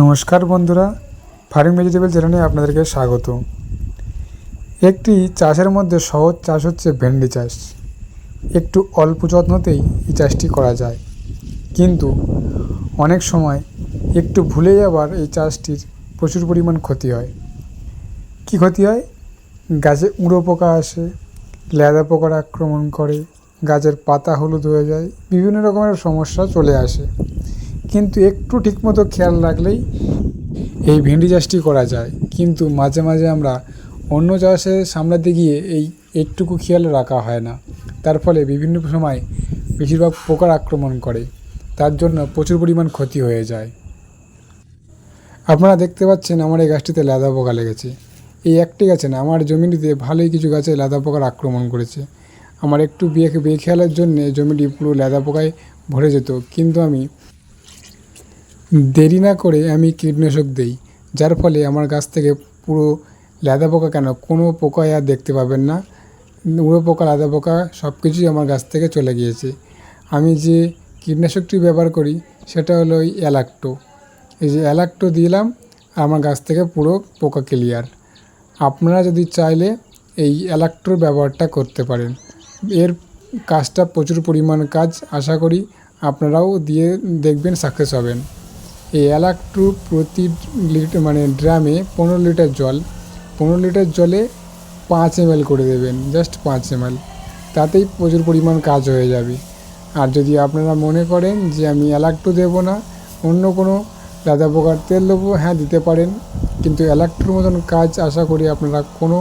নমস্কার বন্ধুরা farming vegetable চ্যানেলে আপনাদেরকে স্বাগত একটি চাষের মধ্যে সহজ চাষ হচ্ছে ভেন্ডি চাষ। একটু অল্প যত্নতেই এই চাষটি করা যায়। কিন্তু অনেক সময় একটু ভুলে যাবার এই চাষটির প্রচুর পরিমাণ ক্ষতি হয়। কী ক্ষতি হয়? গাছে উড়ো পোকা আসে, লেদা পোকার আক্রমণ করে, গাছের পাতা হলুদ হয়ে যায়, বিভিন্ন রকমের সমস্যা চলে আসে। কিন্তু একটু ঠিকমতো খেয়াল রাখলেই এই ভেন্ডি চাষটি করা যায়। কিন্তু মাঝে মাঝে আমরা অন্য চাষে সামলাতে গিয়ে এই একটুকু খেয়াল রাখা হয় না। তার ফলে বিভিন্ন সময় বেশিরভাগ পোকার আক্রমণ করে। তার জন্য প্রচুর পরিমাণ ক্ষতি হয়ে যায়। আপনারা দেখতে পাচ্ছেন আমার এই গাছটিতে লেদা পোকা লেগেছে। এই একটি গাছে না, আমার জমিটিতে ভালোই কিছু গাছে লাদা পোকার আক্রমণ করেছে। আমার একটু বিয়ে বেখেয়ালের জন্য জমিটি পুরো লাদা পোকায় ভরে যেত। কিন্তু আমি দেরি না করে আমি কীটনাশক দেই, যার ফলে আমার গাছ থেকে পুরো লেদা পোকা কেন? কোনো পোকাই আর দেখতে পাবেন না। উড়ো পোকা, লাদা পোকা সব কিছুই আমার গাছ থেকে চলে গিয়েছে। আমি যে কীটনাশকটি ব্যবহার করি, সেটা হলো ওই অ্যালাক্টো এই যে অ্যালাক্টো দিলাম, আমার গাছ থেকে পুরো পোকা ক্লিয়ার আপনারা যদি চাইলে এই অ্যালাক্টোর ব্যবহারটা করতে পারেন। এর কাজটা প্রচুর পরিমাণ কাজ, আশা করি আপনারাও দিয়ে দেখবেন, সাকসেস হবেন। এই অ্যালাক্টু প্রতি লিটার মানে ড্রামে পনেরো লিটার জল, পনেরো লিটার জলে পাঁচ এম করে দেবেন জাস্ট পাঁচ এম তাতেই প্রচুর পরিমাণ কাজ হয়ে যাবে। আর যদি আপনারা মনে করেন যে আমি অ্যালাক্টো দেবো না, অন্য কোনো দাদা পোকার তেল দেবো হ্যাঁ দিতে পারেন। কিন্তু অ্যালাক্টোর মতন কাজ আশা করি আপনারা কোনো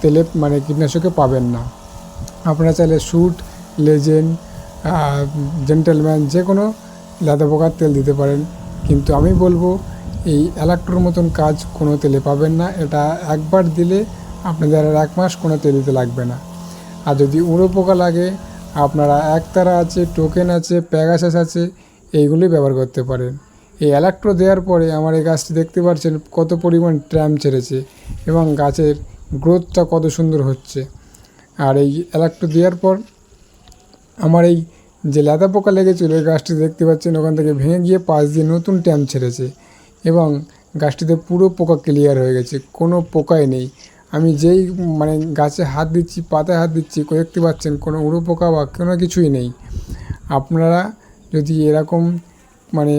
তেলে মানে কীটনাশকে পাবেন না। আপনারা চাইলে স্যুট লেজেন্ড জেন্টেলম্যান, যে কোনো লাদা পোকার তেল দিতে পারেন। কিন্তু আমি বলব, এই অ্যালাক্টোর মতন কাজ কোনো তেলে পাবেন না। এটা একবার দিলে আপনাদের আর এক মাস কোনো তেল দিতে লাগবে না। আর যদি উড়ো পোকা লাগে, আপনারা একতারা আছে টোকেন আছে প্যাগাসাস আছে, এইগুলোই ব্যবহার করতে পারেন। এই অ্যালাক্ট্রো দেওয়ার পরে আমার এই গাছটি দেখতে পাচ্ছেন কত পরিমাণ ট্র্যাম ছেড়েছে এবং গাছের গ্রোথটা কত সুন্দর হচ্ছে। আর এই অ্যালাক্ট্রো দেওয়ার পর, আমার এই যে লেদা পোকা লেগেছিলো গাছটি দেখতে পাচ্ছেন, ওখান থেকে ভেঙে গিয়ে পাশ দিয়ে নতুন ট্যাম ছেড়েছে এবং গাছটিতে পুরো পোকা ক্লিয়ার হয়ে গেছে, কোনো পোকাই নেই। আমি যেই মানে গাছে হাত দিচ্ছি, পাতায় হাত দিচ্ছি দেখতে পাচ্ছেন কোনো উড়ো পোকা বা কোনো কিছুই নেই। আপনারা যদি এরকম মানে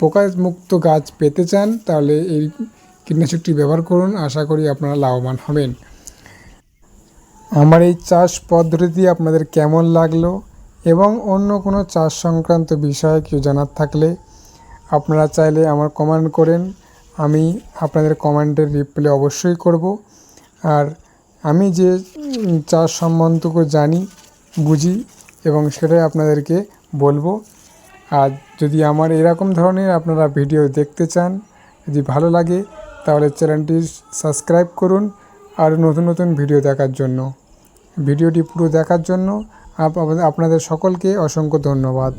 পোকা মুক্ত গাছ পেতে চান, তাহলে এই কীটনাশকটি ব্যবহার করুন, আশা করি আপনারা লাভবান হবেন। আমার এই চাষ পদ্ধতি আপনাদের কেমন লাগল? এবং অন্য কোনো চাষ সংক্রান্ত বিষয়ে কেউ জানার থাকলে আপনারা চাইলে আমার কমেন্ট করেন। আমি আপনাদের কমেন্টের রিপ্লাই অবশ্যই করব। আর আমি যে চাষ সম্বন্ধ জানি, বুঝি এবং সেটাই আপনাদেরকে বলব। আর যদি আমার এরকম ধরনের আপনারা ভিডিও দেখতে চান, যদি ভালো লাগে, তাহলে চ্যানেলটি সাবস্ক্রাইব করুন। আর নতুন নতুন ভিডিও দেখার জন্য, ভিডিওটি পুরো দেখার জন্য আপনাদের সকলকে অসংখ্য ধন্যবাদ।